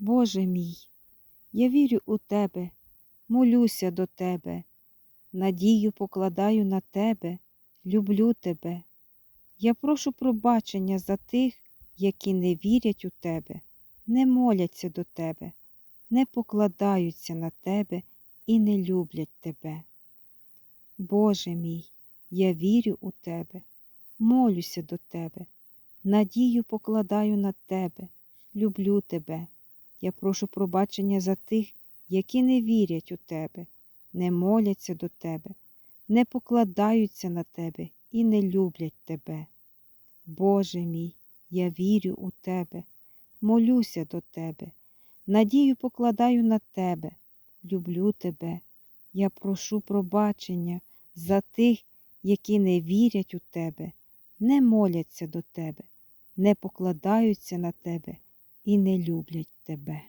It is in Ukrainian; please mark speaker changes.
Speaker 1: Боже мій, я вірю у Тебе, молюся до Тебе, надію покладаю на Тебе, люблю Тебе. Я прошу пробачення за тих, які не вірять у Тебе, не моляться до Тебе, не покладаються на Тебе і не люблять Тебе. Боже мій, я вірю у Тебе, молюся до Тебе, надію покладаю на Тебе, люблю Тебе. Я прошу пробачення за тих, які не вірять у Тебе, не моляться до Тебе, не покладаються на Тебе і не люблять Тебе. Боже мій, я вірю у Тебе, молюся до Тебе, надію покладаю на Тебе, люблю Тебе. Я прошу пробачення за тих, які не вірять у Тебе, не моляться до Тебе, не покладаються на Тебе і не люблять Тебе.